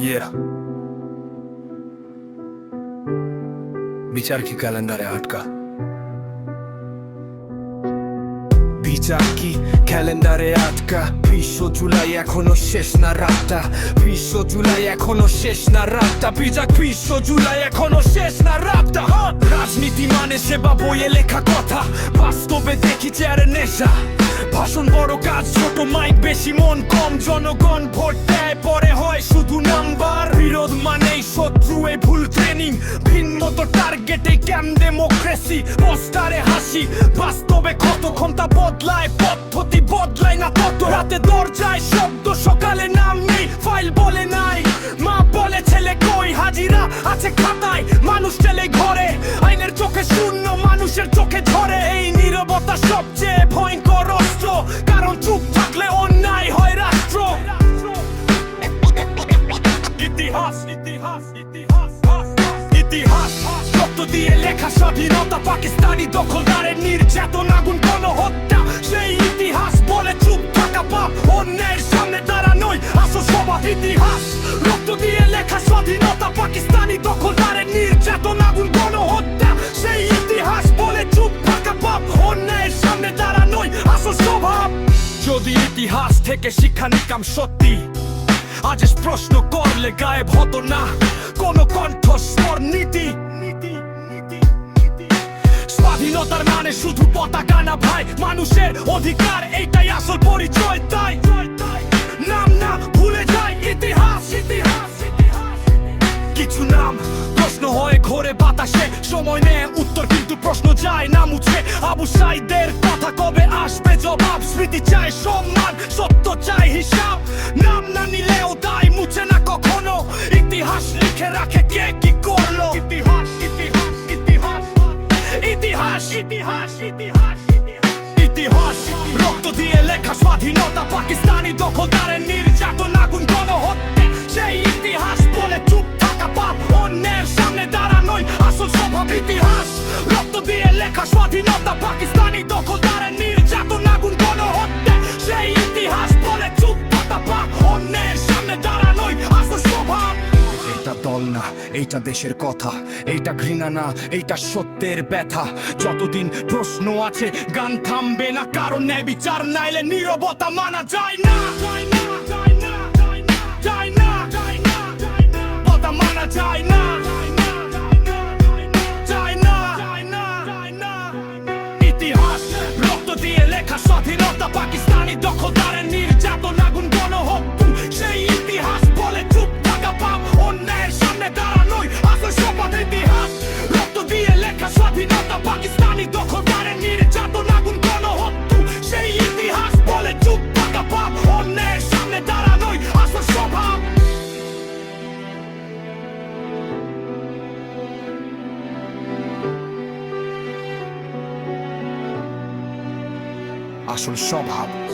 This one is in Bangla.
Yeah. বিচার কি ক্যালেন্ডারে আটকা বিচার কি ক্যালেন্ডারে আটকা বিশ্ব জুলাই এখনও শেষ না রাতটা বিশ্ব জুলাই এখনও শেষ না রাতটা বিচার বিশ্ব জুলাই এখনও শেষ না রাতটা। রাজনীতি মানে সেবা বইয়ে লেখা কথা বাস্তবে দেখি চেয়ারে নেশা ভাষণ কাজ। ছোট মাইক বেশি মন কম, জনগণ ভোট দেয়, পরে হয় শুধু নাম্বার। বিরোধ মানেই শত্রু, এই ভুল ট্রেনিং ভিন্ন তো টার্গেটে ক্যাম ডেমোক্রেসি পোস্টারে হাসি, বাস্তবে কত ক্ষমতা বদলায়? পদ্ধতি বদলায় না তত? রাতে দরজায় শব্দ, সকালে নাম নেই ফাইল বলে নাই। মা বলে, ছেলে কই? হাজিরা আছে খাতায়। ইতিহাস ইতিহাস রক্ত দিয়ে লেখা স্বাধীনতা পাকিস্তানি দখলদারের নির্যাতন, আগুন, গণহত্যা, সেই ইতিহাস বলে চুপ থাকা পাপ। অন্যের সামনে দাঁড়ানোই আসল সবার ইতিহাস। রক্ত দিয়ে লেখা স্বাধীনতা পাকিস্তানি দখলদারের নির্যাতন, আগুন, গণহত্যা, সেই ইতিহাস বলে চুপ থাকা পাপ। অন্যের সামনে দাঁড়ানোই আসল স্বভাব। যদি ইতিহাস থেকে শিক্ষা নিকাম সত্যি আজ প্রশ্ন করলে গায়েব হতো না। কোন কণ্ঠস্বর নীতি। স্বাধীনতার মানে শুধু পতাকা না ভাই, মানুষের অধিকার এইটাই আসল পরিচয়, তাই। নাম না ভুলে যায় ইতিহাস ইতিহাস। কিছু নাম, প্রশ্ন হয় ঘোরে বাতাসে। সময় নেয় উত্তর, কিন্তু প্রশ্ন যায় না মুছে। আবু সাইদের কথা কবে আসবে? জবাব, স্মৃতি চায় সম্মান, সত্য চায় হিসাব। রাখে কে কি করল? ইতিহাস ইতিহাস ইতিহাস ইতিহাস ইতিহাস ইতিহাস ইতিহাস। রক্ত দিয়ে লেখা স্বাধীনতা পাকিস্তানি দখলদারের নির্যাতন আগুন গণহত্যা। সেই ইতিহাস বলে চুপ থাকা পাপ অন্যের সামনে দাঁড়ানোই আসল স্বভাব ইতিহাস। রক্ত দিয়ে লেখা স্বাধীনতা পাকিস্তানি দখলদারের নির্যাতন আগুন দল না, এইটা দেশের কথা, এইটা ঘৃণা না, এইটা সত্যের ব্যথা। যতদিন প্রশ্ন আছে, গান থামবে না কারণ ন্যায় বিচার নাইলে নিরবতা মানা যায় না। আসল স্বভাব।